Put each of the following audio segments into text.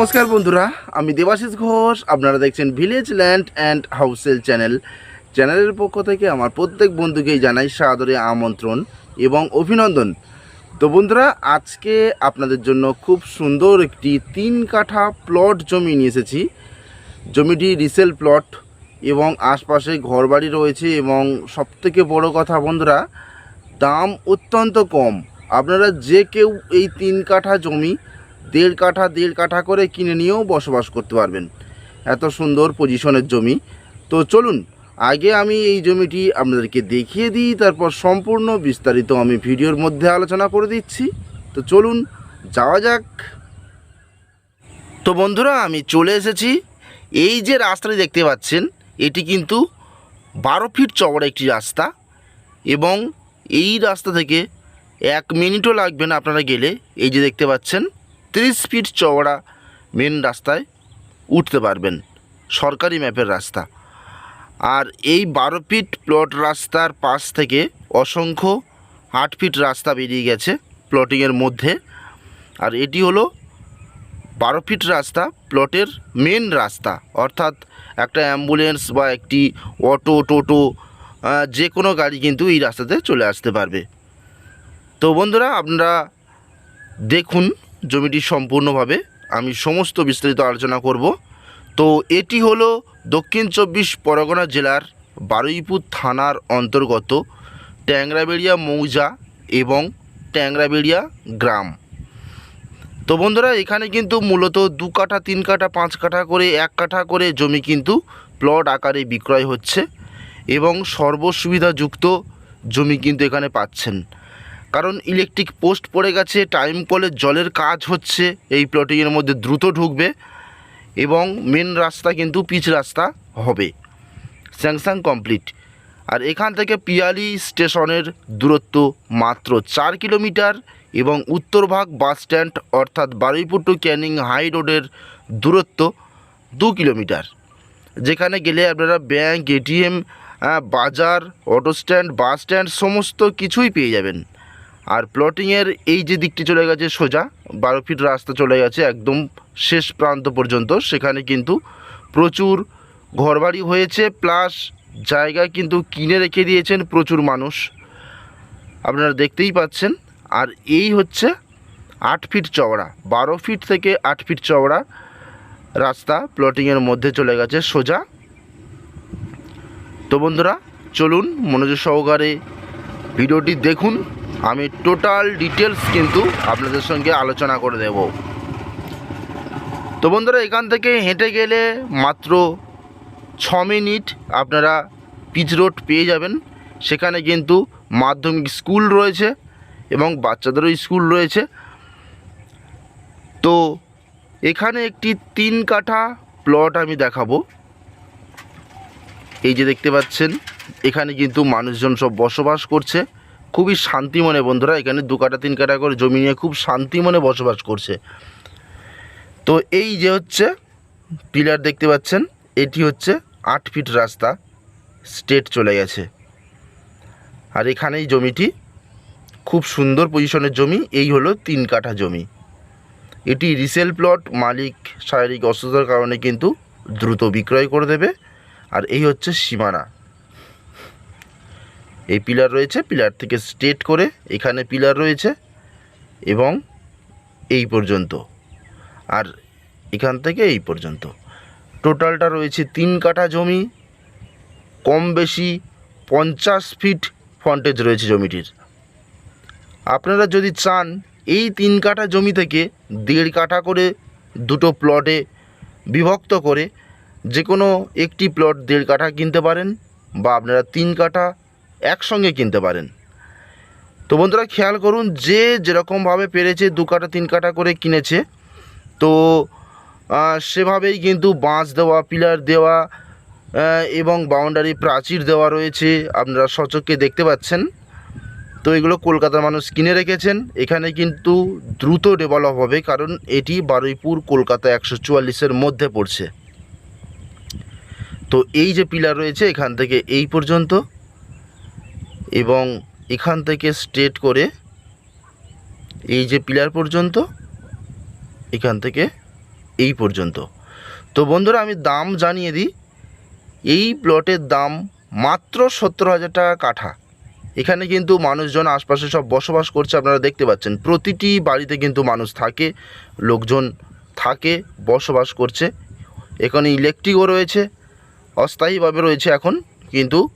নমস্কার বন্ধুরা, আমি দেবাশিস ঘোষ, আপনারা দেখছেন ভিলেজ ল্যান্ড অ্যান্ড হাউসেল চ্যানেল চ্যানেলের পক্ষ থেকে আমার প্রত্যেক বন্ধুকেই জানাই সাদরে আমন্ত্রণ এবং অভিনন্দন। তো বন্ধুরা, আজকে আপনাদের জন্য খুব সুন্দর একটি তিন কাঠা প্লট জমি নিয়ে এসেছি। জমিটি রিসেল প্লট এবং আশপাশে ঘরবাড়ি রয়েছে এবং সবথেকে বড় কথা বন্ধুরা, দাম অত্যন্ত কম। আপনারা যে কেউ এই তিন কাঠা জমি দেড় কাঠা দেড় কাঠা করে কিনে নিয়েও বসবাস করতে পারবেন। এত সুন্দর পজিশনের জমি। তো চলুন, আগে আমি এই জমিটি আপনাদেরকে দেখিয়ে দিই, তারপর সম্পূর্ণ বিস্তারিত আমি ভিডিওর মধ্যে আলোচনা করে দিচ্ছি। তো চলুন, যাওয়া যাক। তো বন্ধুরা, আমি চলে এসেছি। এই যে রাস্তাটি দেখতে পাচ্ছেন, এটি কিন্তু বারো ফিট চওড়া একটি রাস্তা এবং এই রাস্তা থেকে এক মিনিটও লাগবে না আপনারা গেলে। এই যে দেখতে পাচ্ছেন তিরিশ ফিট চওড়া মেন রাস্তায় উঠতে পারবেন। সরকারি ম্যাপের রাস্তা। আর এই বারো ফিট প্লট রাস্তার পাশ থেকে অসংখ্য আট ফিট রাস্তা বেরিয়ে গেছে প্লটিংয়ের মধ্যে। আর এটি হলো বারো ফিট রাস্তা প্লটের মেন রাস্তা। অর্থাৎ একটা অ্যাম্বুলেন্স বা একটি অটো টোটো যে কোনো গাড়ি কিন্তু এই রাস্তাতে চলে আসতে পারবে। তো বন্ধুরা, আপনারা দেখুন জমিটি সম্পূর্ণভাবে আমি সমস্ত বিস্তারিত আলোচনা করব। তো এটি হলো দক্ষিণ চব্বিশ পরগনা জেলার বারুইপুর থানার অন্তর্গত ট্যাংরাবেড়িয়া মৌজা এবং ট্যাংরাবেড়িয়া গ্রাম। তো বন্ধুরা, এখানে কিন্তু মূলত দু কাঠা, তিন কাঠা, পাঁচ কাঠা করে, এক কাঠা করে জমি কিন্তু প্লট আকারে বিক্রয় হচ্ছে এবং সর্বসুবিধাযুক্ত জমি কিন্তু এখানে পাচ্ছেন। কারণ ইলেকট্রিক পোস্ট পড়ে গেছে টাইম কলের জলের কাজ হচ্ছে, এই প্লটিংয়ের মধ্যে দ্রুত ঢুকবে এবং মেন রাস্তা কিন্তু পিচ রাস্তা হবে। স্যাংসাং কমপ্লিট আর এখান থেকে পিয়ালি স্টেশনের দূরত্ব মাত্র চার কিলোমিটার এবং উত্তরভাগ বাস স্ট্যান্ড অর্থাৎ বারুইপুর টু ক্যানিং হাই রোডের দূরত্ব দু কিলোমিটার। যেখানে গেলে আপনারা ব্যাংক এটিএম বাজার অটো স্ট্যান্ড বাস স্ট্যান্ড সমস্ত কিছুই পেয়ে যাবেন। আর প্লটিংয়ের এই যে দিকটি চলে গেছে সোজা, বারো ফিট রাস্তা চলে গেছে একদম শেষ প্রান্ত পর্যন্ত। সেখানে কিন্তু প্রচুর ঘরবাড়ি হয়েছে প্লাস জায়গা কিন্তু কিনে রেখে দিয়েছেন প্রচুর মানুষ। আপনারা দেখতেই পাচ্ছেন, আর এই হচ্ছে আট ফিট চওড়া, বারো ফিট থেকে আট ফিট চওড়া রাস্তা প্লটিংয়ের মধ্যে চলে গেছে সোজা। তো বন্ধুরা, চলুন মনোযোগ সহকারে ভিডিওটি দেখুন। আমি টোটাল ডিটেলস কিন্তু আপনাদের সঙ্গে আলোচনা করে দেব। তো বন্ধুরা, এখান থেকে হেঁটে গেলে মাত্র ছ মিনিট আপনারা পিচ রোড পেয়ে যাবেন। সেখানে কিন্তু মাধ্যমিক স্কুল রয়েছে এবং বাচ্চাদেরও স্কুল রয়েছে। তো এখানে একটি তিন কাঠা প্লট আমি দেখাবো। এই যে দেখতে পাচ্ছেন, এখানে কিন্তু মানুষজন সব বসবাস করছে। খুবই শান্তি মনে বন্ধুরা, এখানে দু কাটা, তিন কাটা করে জমি নিয়ে খুব শান্তি মনে বসবাস করছে। তো এই যে হচ্ছে পিলার দেখতে পাচ্ছেন, এটি হচ্ছে আট ফিট রাস্তা, স্টেট চলে গেছে। আর এখানেই জমিটি, খুব সুন্দর পজিশনের জমি, এই হলো তিন কাঠা জমি। এটি রিসেল প্লট মালিক শারীরিক অসুস্থতার কারণে কিন্তু দ্রুত বিক্রয় করে দেবে। আর এই হচ্ছে সীমানা। এই পিলার রয়েছে পিলার থেকে স্ট্রেট করে এখানে পিলার রয়েছে এবং এই পর্যন্ত। আর এখান থেকে এই পর্যন্ত। টোটালটা রয়েছে তিন কাঠা জমি, কম বেশি পঞ্চাশ ফিট ফন্টেজ রয়েছে জমিটির। আপনারা যদি চান, এই তিন কাঠা জমি থেকে দেড় কাঠা করে দুটো প্লটে বিভক্ত করে যে কোনো একটি প্লট দেড় কাঠা কিনতে পারেন বা আপনারা তিন কাঠা একসঙ্গে কিনতে পারেন। তো বন্ধুরা, খেয়াল করুন, যে যেরকমভাবে পেরেছে, দু কাঠা তিন কাঠা করে কিনেছে, তো সেভাবেই কিন্তু বাঁশ দেওয়া, পিলার দেওয়া এবং বাউন্ডারি প্রাচীর দেওয়া রয়েছে। আপনারা সচক্ষে দেখতে পাচ্ছেন। তো এগুলো কলকাতার মানুষ কিনে রেখেছেন। এখানে কিন্তু দ্রুত ডেভেলপ হবে, কারণ এটি বারুইপুর, কলকাতা একশো চুয়াল্লিশের মধ্যে পড়ছে। তো এই যে পিলার রয়েছে, এখান থেকে এই পর্যন্ত। এবং এখান থেকে স্ট্রেট করে এই যে পিলার পর্যন্ত, এখান থেকে এই পর্যন্ত। তো বন্ধুরা, আমি দাম জানিয়ে দিই। এই প্লটের দাম মাত্র সত্তর হাজার টাকা কাঠা। এখানে কিন্তু মানুষজন আশপাশে সব বসবাস করছে, আপনারা দেখতে পাচ্ছেন। প্রতিটি বাড়িতে কিন্তু মানুষ থাকে, লোকজন থাকে, বসবাস করছে। এখানে ইলেকট্রিকও রয়েছে, অস্থায়ীভাবে রয়েছে এখন, কিন্তু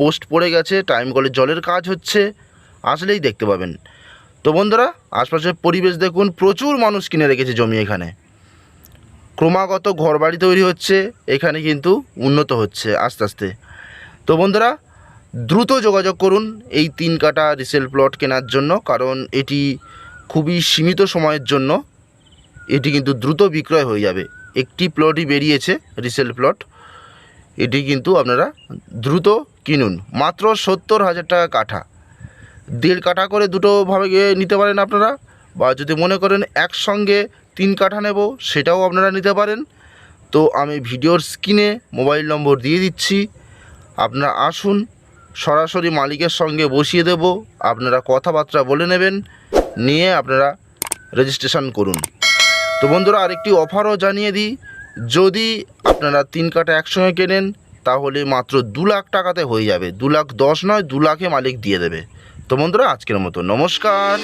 পোস্ট পড়ে গেছে, টাইম কলে জলের কাজ হচ্ছে, আসলেই দেখতে পাবেন। তো বন্ধুরা, আশপাশের পরিবেশ দেখুন, প্রচুর মানুষ কিনে রেখেছে জমি এখানে। ক্রমাগত ঘরবাড়ি তৈরি হচ্ছে, এখানে কিন্তু উন্নত হচ্ছে আস্তে আস্তে। তো বন্ধুরা, দ্রুত যোগাযোগ করুন এই তিন কাটা রিসেল প্লট কেনার জন্য, কারণ এটি খুবই সীমিত সময়ের জন্য, এটি কিন্তু দ্রুত বিক্রয় হয়ে যাবে। একটি প্লটই বেরিয়েছে রিসেল প্লট এটি কিন্তু আপনারা দ্রুত কিনুন। মাত্র সত্তর হাজার টাকা কাঠা। দেড় কাঠা করে দুটোভাবে নিতে পারেন আপনারা, বা যদি মনে করেন একসঙ্গে তিন কাঠা নেব, সেটাও আপনারা নিতে পারেন। তো আমি ভিডিওর স্ক্রিনে মোবাইল নম্বর দিয়ে দিচ্ছি। আপনারা আসুন, সরাসরি মালিকের সঙ্গে বসিয়ে দেব, আপনারা কথাবার্তা বলে নেবেন, নিয়ে আপনারা রেজিস্ট্রেশন করুন। তো বন্ধুরা, আরেকটি অফারও জানিয়ে দিই। যদি আপনারা তিন কাটা একসঙ্গে কেনেন, তাহলে মাত্র দু লাখ টাকাতে হয়ে যাবে। দু লাখ দশ নয়, দু লাখে মালিক দিয়ে দেবে। তো বন্ধুরা, আজকের মতো নমস্কার।